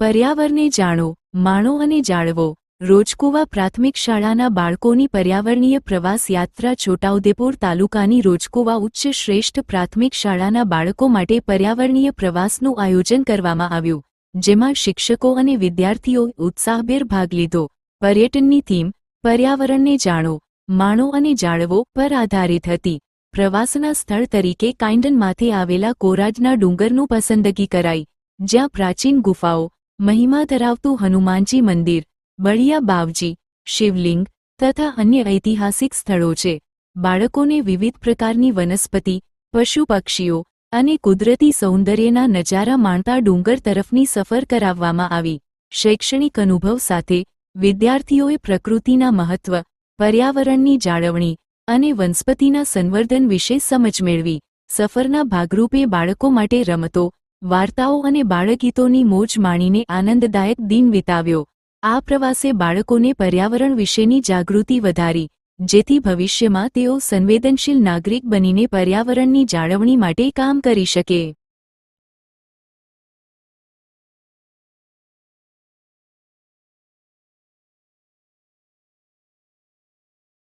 પર્યાવરણને જાણો, માણો અને જાળવો. રોજકુવા પ્રાથમિક શાળાના બાળકોની પર્યાવરણીય પ્રવાસ યાત્રા છોટાઉદેપુર તાલુકાની રોજકુવા ઉચ્ચ શ્રેષ્ઠ પ્રાથમિક શાળાના બાળકો માટે પર્યાવરણીય પ્રવાસનું આયોજન કરવામાં આવ્યું, જેમાં શિક્ષકો અને વિદ્યાર્થીઓએ ઉત્સાહભેર ભાગ લીધો. પર્યટનની થીમ, પર્યાવરણને જાણો, માણો અને જાળવો પર આધારિત હતી. પ્રવાસના સ્થળ તરીકે કાઇન્ડન માથે આવેલા કોરાજના ડુંગરનું પસંદગી કરાઈ, જ્યાં પ્રાચીન ગુફાઓ મહિમા ધરાવતું હનુમાનજી મંદિર, બળિયા બાવજી, શિવલિંગ તથા અન્ય ઐતિહાસિક સ્થળો છે. બાળકોને વિવિધ પ્રકારની વનસ્પતિ, પશુ પક્ષીઓ અને કુદરતી સૌંદર્યના નજારા માણતા ડુંગર તરફની સફર કરાવવામાં આવી. શૈક્ષણિક અનુભવ સાથે વિદ્યાર્થીઓએ પ્રકૃતિના મહત્વ, પર્યાવરણની જાળવણી અને વનસ્પતિના સંવર્ધન વિશે સમજ મેળવી. સફરના ભાગરૂપે બાળકો માટે રમતો વાર્તાઓ અને બાળગીતોની મોજ માણીને આનંદદાયક દિન વિતાવ્યો. આ પ્રવાસે બાળકોને પર્યાવરણ વિશેની જાગૃતિ વધારી, જેથી ભવિષ્યમાં તેઓ સંવેદનશીલ નાગરિક બનીને પર્યાવરણની જાળવણી માટે કામ કરી શકે.